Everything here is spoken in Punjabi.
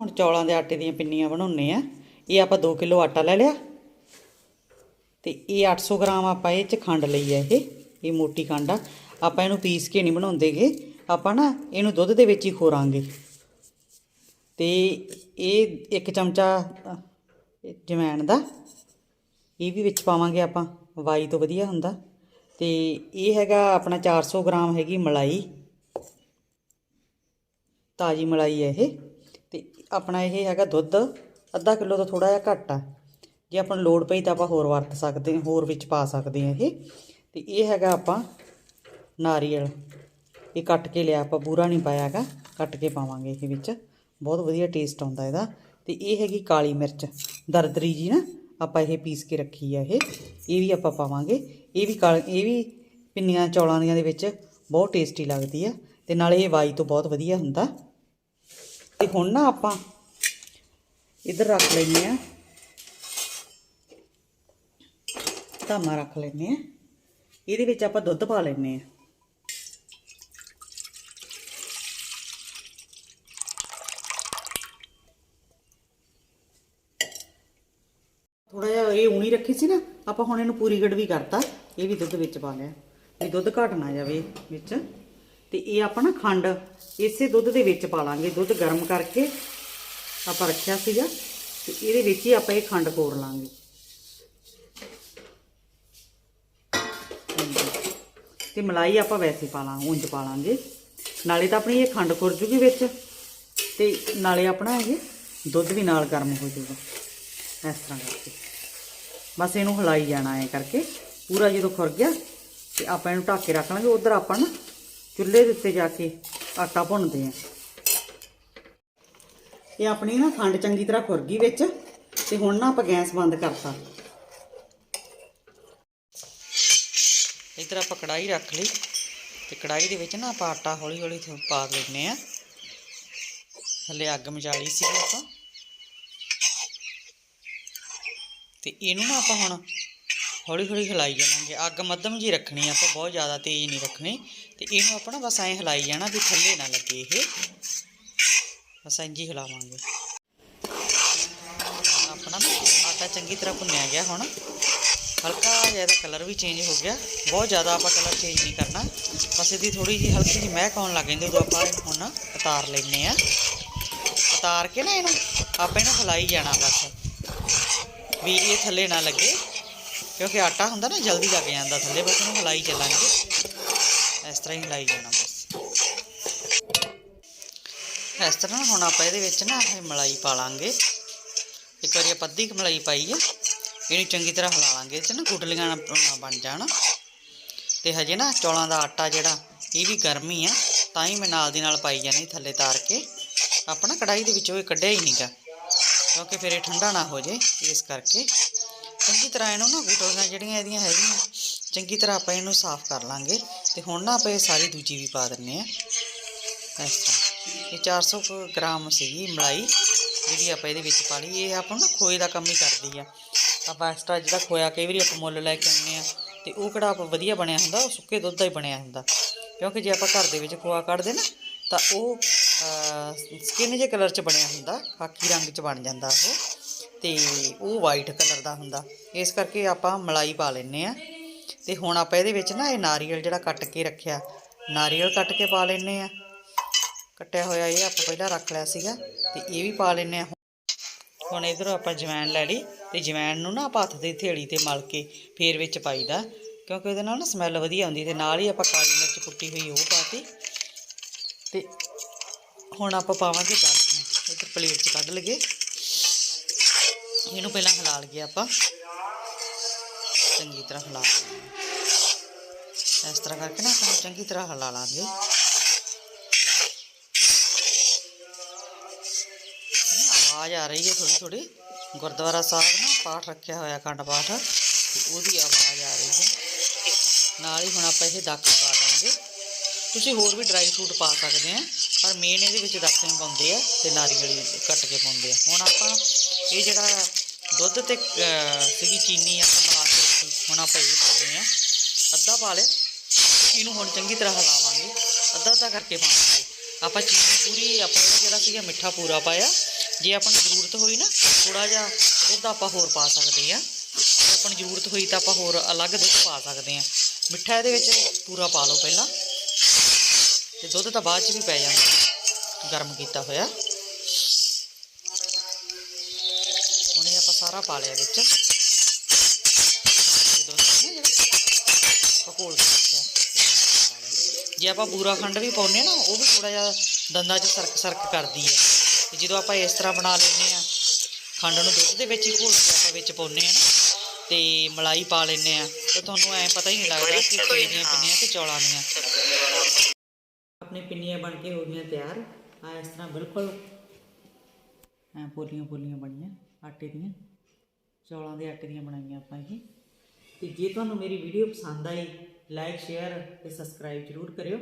ਹੁਣ ਚੌਲਾਂ ਦੇ ਆਟੇ ਦੀਆਂ ਪਿੰਨੀਆਂ ਬਣਾਉਣੇ ਆ। ਇਹ ਆਪਾਂ 2 ਕਿਲੋ ਆਟਾ ਲੈ ਲਿਆ। ਤੇ ਇਹ 800 ਗ੍ਰਾਮ ਆਪਾਂ ਇਹ ਚ ਖੰਡ ਲਈ ਹੈ ਇਹ ਇਹ ਮੋਟੀ ਖੰਡ ਆ। ਆਪਾਂ ਇਹਨੂੰ ਪੀਸ ਕੇ ਨਹੀਂ ਬਣਾਉਂਦੇਗੇ। ਆਪਾਂ ਨਾ ਇਹਨੂੰ ਦੁੱਧ ਦੇ ਵਿੱਚ ਹੀ ਖੋਰਾਂਗੇ। ਤੇ ਇਹ ਇੱਕ ਚਮਚਾ ਜਵੈਣ ਦਾ, ਇਹ ਵੀ ਵਿੱਚ ਪਾਵਾਂਗੇ ਆਪਾਂ। ਵਾਈ ਤੋਂ ਵਧੀਆ ਹੁੰਦਾ। ਤੇ ਇਹ ਹੈਗਾ ਆਪਣਾ 400 ਗ੍ਰਾਮ ਹੈਗੀ ਮਲਾਈ। ਤਾਜੀ ਮਲਾਈ ਹੈ ਇਹ। ਆਪਣਾ ਇਹ ਹੈਗਾ ਦੁੱਧ, ਅੱਧਾ ਕਿਲੋ ਤੋਂ ਥੋੜਾ ਜਿਹਾ ਘੱਟ ਆ। ਜੇ ਆਪਾਂ ਨੂੰ ਲੋੜ ਪਈ ਤਾਂ ਆਪਾਂ ਹੋਰ ਵਰਤ ਸਕਦੇ ਹਾਂ, ਹੋਰ ਵਿੱਚ ਪਾ ਸਕਦੇ ਹਾਂ ਇਹ। ਤੇ ਇਹ ਹੈਗਾ ਆਪਾਂ ਨਾਰੀਅਲ। ਇਹ ਕੱਟ ਕੇ ਲਿਆ, ਆਪਾਂ ਪੂਰਾ ਨਹੀਂ ਪਾਇਆ ਹੈਗਾ, ਕੱਟ ਕੇ ਪਾਵਾਂਗੇ ਇਹ ਵਿੱਚ। ਬਹੁਤ ਵਧੀਆ ਟੇਸਟ ਆਉਂਦਾ ਇਹਦਾ। ਤੇ ਇਹ ਹੈਗੀ ਕਾਲੀ ਮਿਰਚ, ਦਰਦਰੀ ਜੀ ਨਾ, ਆਪਾਂ ਇਹ ਪੀਸ ਕੇ ਰੱਖੀ ਆ ਇਹ। ਇਹ ਵੀ ਆਪਾਂ ਪਾਵਾਂਗੇ। ਇਹ ਵੀ ਕਾਲ, ਇਹ ਵੀ ਪਿੰਨੀਆਂ ਚੌਲਾਂ ਦੀਆਂ ਦੇ ਵਿੱਚ ਬਹੁਤ ਟੇਸਟੀ ਲੱਗਦੀ ਆ। ਤੇ ਨਾਲੇ ਇਹ ਵਾਈ ਤੋਂ ਬਹੁਤ ਵਧੀਆ ਹੁੰਦਾ। ਤੇ ਹੁਣ ਨਾ ਆਪਾਂ ਇੱਧਰ ਰੱਖ ਲੈਨੇ ਆ ਧਾਮਾ ਰੱਖ ਲੈਨੇ ਆ ਇਹਦੇ ਵਿੱਚ ਆਪਾਂ ਦੁੱਧ ਪਾ ਲੈਨੇ ਆ ਥੋੜਾ ਜਿਹਾ ਇਹ ਉਣੀ ਰੱਖੀ ਸੀ ਨਾ, ਆਪਾਂ ਹੁਣ ਇਹਨੂੰ ਪੂਰੀ ਗੜਵੀ ਕਰਤਾ। ਇਹ ਵੀ ਦੁੱਧ ਵਿੱਚ ਪਾ ਲਿਆ। ਵੀ ਦੁੱਧ ਘਟ ਨਾ ਜਾਵੇ ਵਿੱਚ। ਤੇ ਇਹ ਆਪਾਂ ਨਾ ਖੰਡ ਇਸੇ ਦੁੱਧ ਦੇ ਵਿੱਚ ਪਾ ਲਾਂਗੇ। ਦੁੱਧ ਗਰਮ ਕਰਕੇ ਆਪਾਂ ਰੱਖਿਆ ਸੀਗਾ ਤੇ ਇਹਦੇ ਵਿੱਚ ਹੀ ਆਪਾਂ ਇਹ ਖੰਡ ਕੋਰ ਲਾਂਗੇ। ਹਾਂਜੀ। ਤੇ ਮਲਾਈ ਆਪਾਂ ਵੈਸੇ ਪਾ ਲਾਂਗੇ ਉਂਝ ਪਾ ਲਾਂਗੇ। ਨਾਲੇ ਤਾਂ ਆਪਣੀ ਇਹ ਖੰਡ ਖੁਰ ਜੂਗੀ ਵਿੱਚ ਤੇ ਨਾਲੇ ਆਪਣਾ ਇਹ ਦੁੱਧ ਵੀ ਨਾਲ ਗਰਮ ਹੋ ਜਾਊਗਾ ਇਸ ਤਰ੍ਹਾਂ ਕਰਕੇ। ਬਸ ਇਹਨੂੰ ਹਿਲਾਈ ਜਾਣਾ ਐ ਕਰਕੇ। ਪੂਰਾ ਜਦੋਂ ਖੁਰ ਗਿਆ ਤੇ ਆਪਾਂ ਇਹਨੂੰ ਢੱਕ ਕੇ ਰੱਖ ਲਾਂਗੇ। ਉਧਰ ਆਪਾਂ ਨਾ ਚੁੱਲ੍ਹੇ ਦੇ ਉੱਤੇ ਜਾ ਕੇ ਆਟਾ ਭੁੰਨਦੇ ਆਂ। ਇਹ ਆਪਣੀ ਨਾ ਖੰਡ ਚੰਗੀ ਤਰ੍ਹਾਂ ਖੁਰ ਗਈ ਵਿੱਚ ਤੇ ਹੁਣ ਨਾ ਆਪਾਂ ਗੈਸ ਬੰਦ ਕਰਤਾ। ਇਧਰ ਆਪਾਂ ਕੜਾਈ ਰੱਖ ਲਈ ਤੇ ਕੜਾਈ ਦੇ ਵਿੱਚ ਨਾ ਆਪਾਂ ਆਟਾ ਹੌਲੀ ਹੌਲੀ ਪਾ ਦਿੰਨੇ ਆ। ਥੱਲੇ ਅੱਗ ਮਚਾਲੀ ਸੀ ਆਪਾਂ। ਤੇ ਇਹਨੂੰ ਨਾ ਆਪਾਂ ਹੁਣ ਹੌਲੀ ਹੌਲੀ ਹਿਲਾਈ ਜਾਵਾਂਗੇ। ਅੱਗ ਮੱਧਮ ਜੀ ਰੱਖਣੀ ਆਪਾਂ ਬਹੁਤ ਜ਼ਿਆਦਾ ਤੇਜ਼ ਨਹੀਂ ਰੱਖਣੀ। ਤੇ ਇਹਨੂੰ ਆਪਾਂ ਨਾ ਬਸ ਐਂ ਹਿਲਾਈ ਜਾਣਾ ਵੀ ਥੱਲੇ ਨਾ ਲੱਗੇ ਇਹ। ਬਸ ਇੰਝ ਹੀ ਹਿਲਾਵਾਂਗੇ। ਆਪਣਾ ਨਾ ਆਟਾ ਚੰਗੀ ਤਰ੍ਹਾਂ ਭੁੰਨਿਆ ਗਿਆ ਹੁਣ। ਹਲਕਾ ਜਿਹਾ ਇਹਦਾ ਕਲਰ ਵੀ ਚੇਂਜ ਹੋ ਗਿਆ। ਬਹੁਤ ਜ਼ਿਆਦਾ ਆਪਾਂ ਕਲਰ ਚੇਂਜ ਨਹੀਂ ਕਰਨਾ। ਬਸ ਇਹਦੀ ਥੋੜੀ ਜਿਹੀ ਹਲਕੀ ਜਿਹੀ ਮਹਿਕ ਆਉਣ ਲੱਗ ਜਾਂਦੀ ਉਦੋਂ ਆਪਾਂ ਹੁਣ ਉਤਾਰ ਲੈਨੇ ਆ ਉਤਾਰ ਕੇ ਨਾ ਇਹਨੂੰ ਆਪਾਂ ਇਹਨੂੰ ਹਿਲਾਈ ਜਾਣਾ ਬਸ। ਵੀ ਇਹ ਥੱਲੇ ਨਾ ਲੱਗੇ। ਕਿਉਂਕਿ ਆਟਾ ਹੁੰਦਾ ਨਾ ਜਲਦੀ ਲੱਗ ਜਾਂਦਾ ਥੱਲੇ। ਬਸ ਇਹਨੂੰ ਹਿਲਾਈ ਚੱਲਾਂਗੇ। ਇਸ ਤਰ੍ਹਾਂ ਹੀ ਹਿਲਾਈ ਜਾਣਾ ਬਸ। ਇਸ ਤਰ੍ਹਾਂ ਨਾ ਹੁਣ ਆਪਾਂ ਇਹਦੇ ਵਿੱਚ ਨਾ ਇਹ ਮਲਾਈ ਪਾ ਲਾਂਗੇ। ਇੱਕ ਵਾਰੀ ਆਪਾਂ ਅੱਧੀ ਕੁ ਮਲਾਈ ਪਾਈ ਆ। ਇਹਨੂੰ ਚੰਗੀ ਤਰ੍ਹਾਂ ਹਿਲਾ ਲਾਂਗੇ ਇਹ 'ਚ ਨਾ ਗੁਟਲੀਆਂ ਨਾ ਬਣ ਜਾਣ। ਤੇ ਹਜੇ ਨਾ ਚੌਲਾਂ ਦਾ ਆਟਾ ਜਿਹੜਾ, ਇਹ ਵੀ ਗਰਮੀ ਆ। ਤਾਂ ਹੀ ਮੈਂ ਨਾਲ ਦੀ ਨਾਲ ਪਾਈ ਜਾਣੀ ਥੱਲੇ ਤਾਰ ਕੇ। ਆਪਣਾ ਕੜਾਈ ਦੇ ਵਿੱਚੋਂ ਇਹ ਕੱਢਿਆ ਹੀ ਨਹੀਂਗਾ। ਕਿਉਂਕਿ ਫਿਰ ਇਹ ਠੰਡਾ ਨਾ ਹੋ ਜਾਏ ਇਸ ਕਰਕੇ। ਚੰਗੀ ਤਰ੍ਹਾਂ ਇਹਨੂੰ ਨਾ ਗੁਟਲੀਆਂ ਜਿਹੜੀਆਂ ਇਹਦੀਆਂ ਹੈਗੀਆਂ ਚੰਗੀ ਤਰ੍ਹਾਂ ਆਪਾਂ ਇਹਨੂੰ ਸਾਫ਼ ਕਰ ਲਾਂਗੇ ਤੇ ਹੁਣ ਨਾ ਆਪਾਂ ਇਹ ਸਾਰੀ ਦੂਜੀ ਵੀ ਪਾ ਦਿੰਨੇ ਆ ਇਸ ਤਰ੍ਹਾਂ। ਇਹ 400 ਕੁ ਗ੍ਰਾਮ ਸੀਗੀ ਮਲਾਈ, ਜਿਹੜੀ ਆਪਾਂ ਇਹਦੇ ਵਿੱਚ ਪਾ ਲਈ। ਇਹ ਆਪਾਂ ਨੂੰ ਖੋਏ ਦਾ ਕੰਮ ਹੀ ਕਰਦੀ ਆ। ਆਪਾਂ ਐਕਸਟਰਾ ਜਿਹੜਾ ਖੋਇਆ, ਕਈ ਵਾਰੀ ਆਪਾਂ ਮੁੱਲ ਲੈ ਕੇ ਆਉਂਦੇ ਆ ਤੇ ਉਹ ਕਿਹੜਾ ਆਪਾਂ ਵਧੀਆ ਬਣਿਆ ਹੁੰਦਾ, ਉਹ ਸੁੱਕੇ ਦੁੱਧ ਦਾ ਹੀ ਬਣਿਆ ਹੁੰਦਾ। ਕਿਉਂਕਿ ਜੇ ਆਪਾਂ ਘਰ ਦੇ ਵਿੱਚ ਖੋਆ ਕੱਢਦੇ ਨਾ, ਤਾਂ ਉਹ ਸਕਿਨ ਜੇ ਕਲਰ 'ਚ ਬਣਿਆ ਹੁੰਦਾ, ਖਾਕੀ ਰੰਗ 'ਚ ਬਣ ਜਾਂਦਾ ਉਹ। ਤੇ ਉਹ ਵਾਈਟ ਕਲਰ ਦਾ ਹੁੰਦਾ। ਇਸ ਕਰਕੇ ਆਪਾਂ ਮਲਾਈ ਪਾ ਲੈਨੇ ਆ ਤੇ ਹੁਣ ਆਪਾਂ ਇਹਦੇ ਵਿੱਚ ਨਾ ਇਹ ਨਾਰੀਅਲ ਜਿਹੜਾ ਕੱਟ ਕੇ ਰੱਖਿਆ, ਨਾਰੀਅਲ ਕੱਟ ਕੇ ਪਾ ਲੈਨੇ ਆ ਕੱਟਿਆ ਹੋਇਆ ਇਹ ਆਪਾਂ ਪਹਿਲਾਂ ਰੱਖ ਲਿਆ ਸੀਗਾ ਤੇ ਇਹ ਵੀ ਪਾ ਲੈਨੇ ਆ ਹੁਣ ਇਧਰੋਂ ਆਪਾਂ ਜਵੈਣ ਲੈ ਲਈ ਤੇ ਜਵੈਣ ਨੂੰ ਨਾ ਆਪਾਂ ਹੱਥ ਦੀ ਥੇੜੀ ਤੇ ਮਲ ਕੇ ਫੇਰ ਵਿੱਚ ਪਾਈਦਾ, ਕਿਉਂਕਿ ਉਹਦੇ ਨਾਲ ਨਾ ਸਮੈਲ ਵਧੀਆ ਆਉਂਦੀ ਤੇ ਨਾਲ ਹੀ ਆਪਾਂ ਕਾਲੀ ਮਿਰਚ ਕੁੱਟੀ ਹੋਈ ਉਹ ਪਾਤੀ। ਤੇ ਹੁਣ ਆਪਾਂ ਪਾਵਾਂਗੇ ਦਾਣਾ ਇਧਰ ਪਲੇਟ 'ਚ ਕੱਢ ਲਈਏ। ਇਹਨੂੰ ਪਹਿਲਾਂ ਹਿਲਾ ਲਈਏ ਆਪਾਂ। ਚੰਗੀ ਤਰ੍ਹਾਂ ਹਿਲਾ ਲਈਏ ਇਸ ਤਰ੍ਹਾਂ ਕਰਕੇ ਨਾ ਆਪਾਂ ਚੰਗੀ ਤਰ੍ਹਾਂ ਹਿਲਾ ਲਾਂਗੇ ਆਵਾਜ਼ ਆ ਰਹੀ ਹੈ ਥੋੜੀ ਥੋੜੀ ਗੁਰਦੁਆਰਾ ਸਾਹਿਬ ਨਾ ਪਾਠ ਰੱਖਿਆ ਹੋਇਆ ਅਖੰਡ ਪਾਠ ਤੇ ਉਹਦੀ ਆਵਾਜ਼ ਆ ਰਹੀ ਹੈ ਨਾਲ ਹੀ ਹੁਣ ਆਪਾਂ ਇਹ ਦਾਖਾ ਪਾ ਦਾਂਗੇ ਤੁਸੀਂ ਹੋਰ ਵੀ ਡਰਾਈ ਫਰੂਟ ਪਾ ਸਕਦੇ ਆ ਪਰ ਮੇਨ ਇਹਦੇ ਵਿੱਚ ਦਾਖੇ ਪਾਉਂਦੇ ਆ ਤੇ ਨਾਰੀਅਲ ਵੀ ਕੱਟ ਕੇ ਪਾਉਂਦੇ ਆ ਹੁਣ ਆਪਾਂ ਇਹ ਜਿਹੜਾ ਦੁੱਧ ਤੇ ਅਹ, ਸੀਗੀ ਚੀਨੀ ਆਪਾਂ ਮਿਲਾ ਕੇ ਰੱਖੀ ਹੁਣ ਆਪਾਂ ਇਹ ਪਾਉਂਦੇ ਆ ਅੱਧਾ ਪਾ ਲਿਆ ਇਹਨੂੰ ਹੁਣ ਚੰਗੀ ਤਰ੍ਹਾਂ ਹਿਲਾਵਾਂਗੇ। ਅੱਧਾ ਅੱਧਾ ਕਰਕੇ ਪਾਵਾਂਗੇ। ਆਪਾਂ ਚੀਨੀ ਪੂਰੀ, ਆਪਾਂ ਜਿਹੜਾ ਸੀਗਾ ਮਿੱਠਾ ਪੂਰਾ ਪਾਇਆ। ਜੇ ਆਪਾਂ ਨੂੰ ਜ਼ਰੂਰਤ ਹੋਈ ਨਾ ਥੋੜਾ ਜਿਹਾ ਦੁੱਧ ਆਪਾਂ ਹੋਰ ਪਾ ਸਕਦੇ ਆ ਜੇ ਆਪਾਂ ਨੂੰ ਜ਼ਰੂਰਤ ਹੋਈ ਤਾਂ ਆਪਾਂ ਹੋਰ ਅਲੱਗ ਦੁੱਧ ਪਾ ਸਕਦੇ ਆ ਮਿੱਠਾ ਇਹਦੇ ਵਿੱਚ ਪੂਰਾ ਪਾ ਲਓ ਪਹਿਲਾਂ। ਤੇ ਦੁੱਧ ਤਾਂ ਬਾਅਦ ਚ ਵੀ ਪੈ ਜਾਂਦਾ। ਗਰਮ ਕੀਤਾ ਹੋਇਆ। ਹੁਣ ਇਹ ਆਪਾਂ ਸਾਰਾ ਪਾ ਲਿਆ ਵਿੱਚ। ਆਪਾਂ ਘੋਲ ਕੇ ਰੱਖਿਆ। ਜੇ ਆਪਾਂ ਬੂਰਾ ਖੰਡ ਵੀ ਪਾਉਨੇ ਨਾ, ਉਹ ਵੀ ਥੋੜਾ ਜਿਹਾ ਦੰਦਾਂ 'ਚ ਸਰਕ ਸਰਕ ਕਰਦੀ ਹੈ। ਤੇ ਜਦੋਂ ਆਪਾਂ ਇਸ ਤਰ੍ਹਾਂ ਬਣਾ ਲੈਂਦੇ ਆ ਖੰਡ ਨੂੰ ਦੁੱਧ ਦੇ ਵਿੱਚ ਹੀ ਘੋਲ ਕੇ ਆਪਾਂ ਵਿੱਚ ਪਾਉਨੇ ਆ ਨਾ, ਤੇ ਮਲਾਈ ਪਾ ਲੈਂਦੇ ਆ ਤੇ ਤੁਹਾਨੂੰ ਐ ਪਤਾ ਹੀ ਨਹੀਂ ਲੱਗਦਾ ਕਿ ਕਿਹੜੀ ਦੀਆਂ ਪਿੰਨੀਆਂ ਕਿ ਚੌਲਾਂ ਦੀਆਂ। ਆਪਣੇ ਪਿੰਨੀਆਂ ਬਣ ਕੇ ਹੋ ਗਈਆਂ ਤਿਆਰ। ਆ ਇਸ ਤਰ੍ਹਾਂ ਬਿਲਕੁਲ ਐ ਪੋਲੀਆਂ ਪੋਲੀਆਂ ਬਣੀਆਂ, ਆਟੇ ਦੀਆਂ। ਚੌਲਾਂ ਦੇ ਆਟੇ ਦੀਆਂ ਬਣਾਈਆਂ ਆਪਾਂ ਇਹ। ਤੇ ਜੇ ਤੁਹਾਨੂੰ ਮੇਰੀ ਵੀਡੀਓ ਪਸੰਦ ਆਈ ਲਾਈਕ ਸ਼ੇਅਰ ਤੇ ਸਬਸਕ੍ਰਾਈਬ ਜ਼ਰੂਰ ਕਰਿਓ।